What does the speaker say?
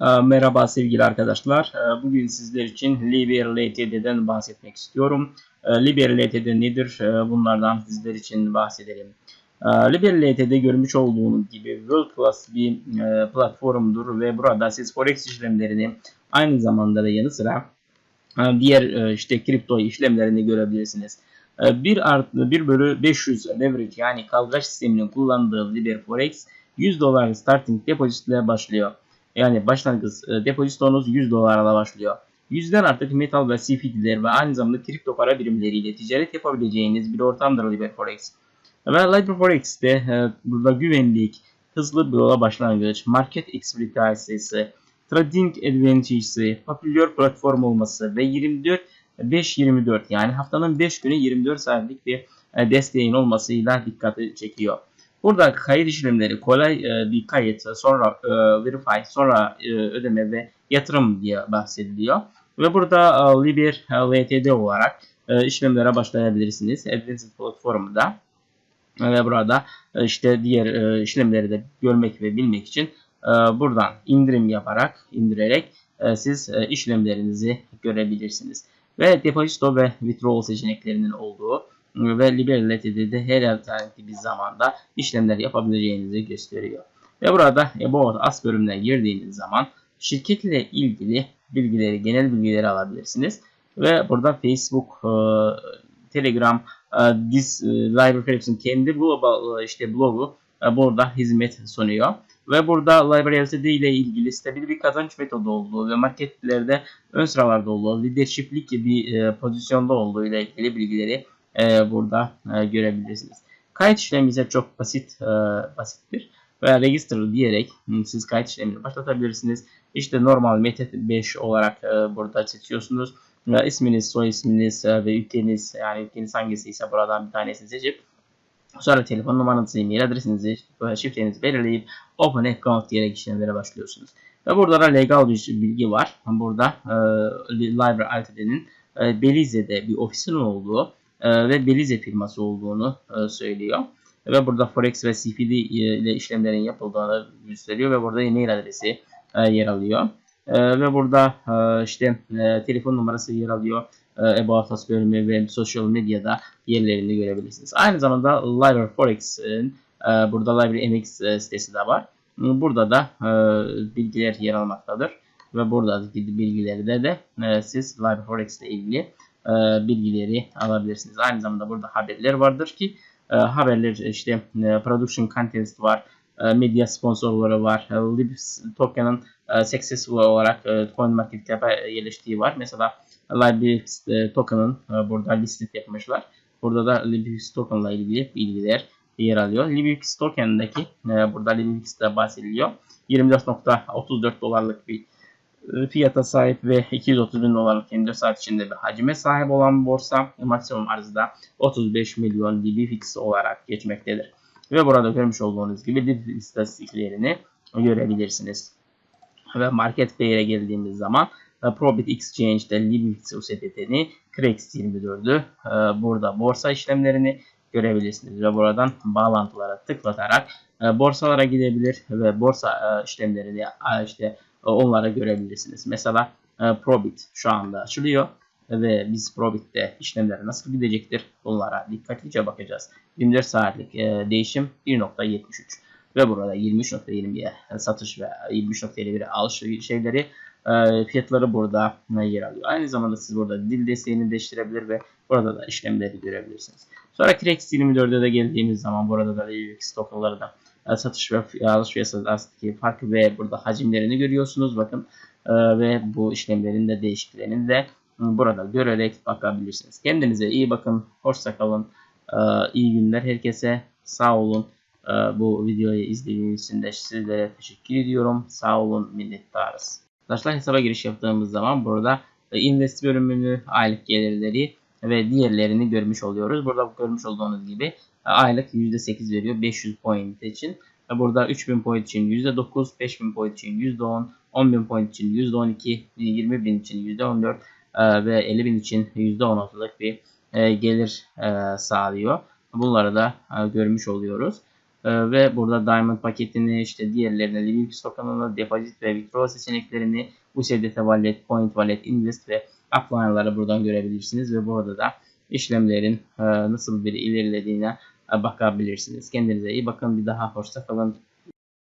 Ee, Merhaba sevgili arkadaşlar. Ee, Bugün sizler için Liber LTD'den bahsetmek istiyorum. Ee, Liber LTD nedir? Bunlardan sizler için bahsedelim. Ee, Liber LTD görmüş olduğunuz gibi world class bir e, platformdur ve burada siz forex işlemlerini aynı zamanda da yanı sıra e, diğer e, işte kripto işlemlerini görebilirsiniz. 1 artı 1 bölü 500 leverage yani kaldıraç sisteminin kullandığı Liber Forex 100 dolar starting deposit ile başlıyor. Yani başlangıç e, depozitonuz 100 dolarla başlıyor. Yüzden artık metal ve CFD'ler ve aynı zamanda kripto para birimleriyle ticaret yapabileceğiniz bir ortamdır LiberForex. Ve LiberForex'te e, burada güvenlik, hızlı bir yola başlangıç, market expertise'si, trading advantage'si, popüler platform olması ve 24 5-24 yani haftanın 5 günü 24 saatlik bir e, desteğin olmasıyla dikkati çekiyor. Burada kayıt işlemleri kolay e, bir kayıt, sonra e, verify, sonra e, ödeme ve yatırım diye bahsediliyor. Ve burada e, Liber LTD olarak e, işlemlere başlayabilirsiniz. Advanced platformda ve burada e, işte diğer e, işlemleri de görmek ve bilmek için e, buradan indirim yaparak, indirerek e, siz e, işlemlerinizi görebilirsiniz. Ve depozito ve withdrawal seçeneklerinin olduğu ve Liberality'de her alternatif bir zamanda işlemler yapabileceğinizi gösteriyor. Ve burada About Us bölümüne girdiğiniz zaman şirketle ilgili bilgileri, genel bilgileri alabilirsiniz. Ve burada Facebook, e, Telegram, e, This e, Library kendi global işte blogu burada hizmet sunuyor. Ve burada Library LTD ile ilgili stabil bir kazanç metodu olduğu ve marketlerde ön sıralarda olduğu, leadershiplik bir pozisyonda olduğu ile ilgili bilgileri e, burada e, görebilirsiniz. Kayıt işlemi ise çok basit e, basittir. Veya register diyerek siz kayıt işlemini başlatabilirsiniz. İşte normal method 5 olarak e, burada seçiyorsunuz. Ve isminiz, soy isminiz e, ve ülkeniz yani ülkeniz hangisi ise buradan bir tanesini seçip Sonra telefon numaranızı, e-mail adresinizi, şifrenizi belirleyip Open Account diyerek işlemlere başlıyorsunuz. Ve burada da legal bir bilgi var. Burada e, Library Ltd'nin e, Belize'de bir ofisinin olduğu e, ve Belize firması olduğunu e, söylüyor. Ve burada Forex ve CFD ile işlemlerin yapıldığını gösteriyor ve burada e-mail adresi e, yer alıyor. Ve burada işte telefon numarası yer alıyor. About Us bölümü ve sosyal medyada yerlerini görebilirsiniz. Aynı zamanda Library Forex'in burada Library MX sitesi de var. Burada da bilgiler yer almaktadır. Ve burada bilgileri de, de siz Library Forex ile ilgili e, bilgileri alabilirsiniz. Aynı zamanda burada haberler vardır ki e, haberler işte e, production contest var, medya sponsorları var, Libs token'ın e, successful olarak e, CoinMarketCap'a yerleştiği var. Mesela Libs e, token'ın burada listed yapmışlar. Burada da Libx token ile ilgili bilgiler yer alıyor. Libx token'daki e, burada Libx'te bahsediliyor. 24.34 dolarlık bir fiyata sahip ve 230 bin dolarlık 24 saat içinde bir hacime sahip olan borsa maksimum arzda 35 milyon DB fix olarak geçmektedir. Ve burada görmüş olduğunuz gibi DB istatistiklerini görebilirsiniz. Ve market pay'e geldiğimiz zaman e, Probit Exchange'de Libix USDT'ni Crex 24'ü e, burada borsa işlemlerini görebilirsiniz ve buradan bağlantılara tıklatarak borsalara gidebilir ve borsa işlemlerini işte e, onlara görebilirsiniz. Mesela e, Probit şu anda açılıyor ve biz Probit'te işlemler nasıl gidecektir bunlara dikkatlice bakacağız. 24 saatlik e, değişim 1.73 ve burada 23.20'ye satış ve 23.51'e alış şeyleri fiyatları burada yer alıyor. Aynı zamanda siz burada dil desteğini değiştirebilir ve burada da işlemleri görebilirsiniz. Sonra Krex 24'e de geldiğimiz zaman burada da UX tokenları da satış ve alış fiyatı arasındaki farkı ve burada hacimlerini görüyorsunuz. Bakın e, ve bu işlemlerin de değişikliklerini de burada görerek bakabilirsiniz. Kendinize iyi bakın. Hoşça kalın. E, iyi günler herkese. Sağ olun. E, bu videoyu izlediğiniz için de sizlere teşekkür ediyorum. Sağ olun. Minnettarız. Arkadaşlar hesaba giriş yaptığımız zaman burada invest bölümünü, aylık gelirleri ve diğerlerini görmüş oluyoruz. Burada görmüş olduğunuz gibi aylık %8 veriyor 500 point için. Burada 3000 point için %9, 5000 point için %10, 10000 point için %12, 20000 için %14 e, ve 50000 için %16'lık bir e, gelir e, sağlıyor. Bunları da görmüş oluyoruz. Ee, ve burada Diamond paketini işte diğerlerine Linux token'ını, deposit ve withdraw seçeneklerini USDT Wallet, Point Wallet, Invest ve upline'ları buradan görebilirsiniz ve burada da işlemlerin e, nasıl bir ilerlediğine e, bakabilirsiniz. Kendinize iyi bakın. Bir daha hoşça kalın.